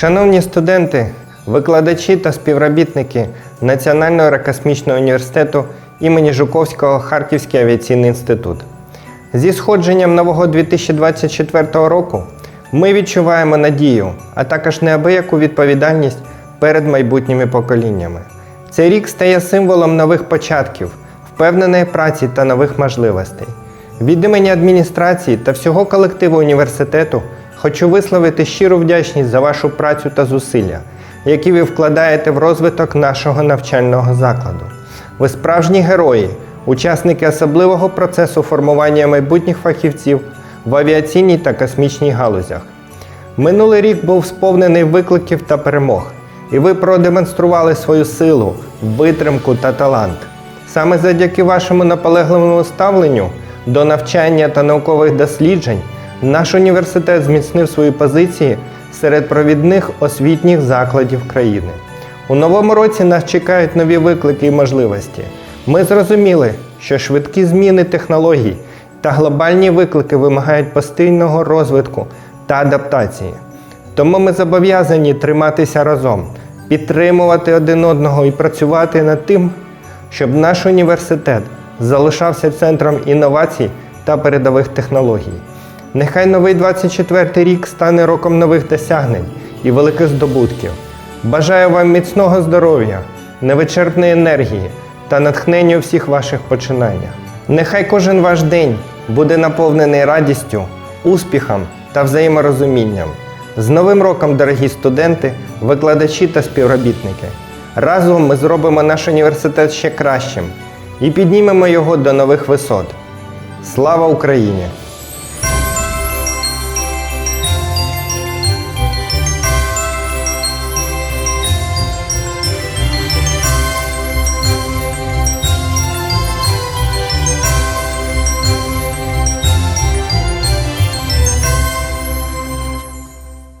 Шановні студенти, викладачі та співробітники Національного аерокосмічного університету імені Жуковського Харківський авіаційний інститут. Зі сходженням нового 2024 року ми відчуваємо надію, а також неабияку відповідальність перед майбутніми поколіннями. Цей рік стає символом нових початків, впевненої праці та нових можливостей. Від імені адміністрації та всього колективу університету хочу висловити щиру вдячність за вашу працю та зусилля, які ви вкладаєте в розвиток нашого навчального закладу. Ви справжні герої, учасники особливого процесу формування майбутніх фахівців в авіаційній та космічній галузях. Минулий рік був сповнений викликів та перемог, і ви продемонстрували свою силу, витримку та талант. Саме завдяки вашому наполегливому ставленню до навчання та наукових досліджень наш університет зміцнив свої позиції серед провідних освітніх закладів країни. У новому році нас чекають нові виклики і можливості. Ми зрозуміли, що швидкі зміни технологій та глобальні виклики вимагають постійного розвитку та адаптації. Тому ми зобов'язані триматися разом, підтримувати один одного і працювати над тим, щоб наш університет залишався центром інновацій та передових технологій. Нехай новий 24 рік стане роком нових досягнень і великих здобутків. Бажаю вам міцного здоров'я, невичерпної енергії та натхнення у всіх ваших починаннях. Нехай кожен ваш день буде наповнений радістю, успіхом та взаєморозумінням. З Новим роком, дорогі студенти, викладачі та співробітники! Разом ми зробимо наш університет ще кращим і піднімемо його до нових висот. Слава Україні!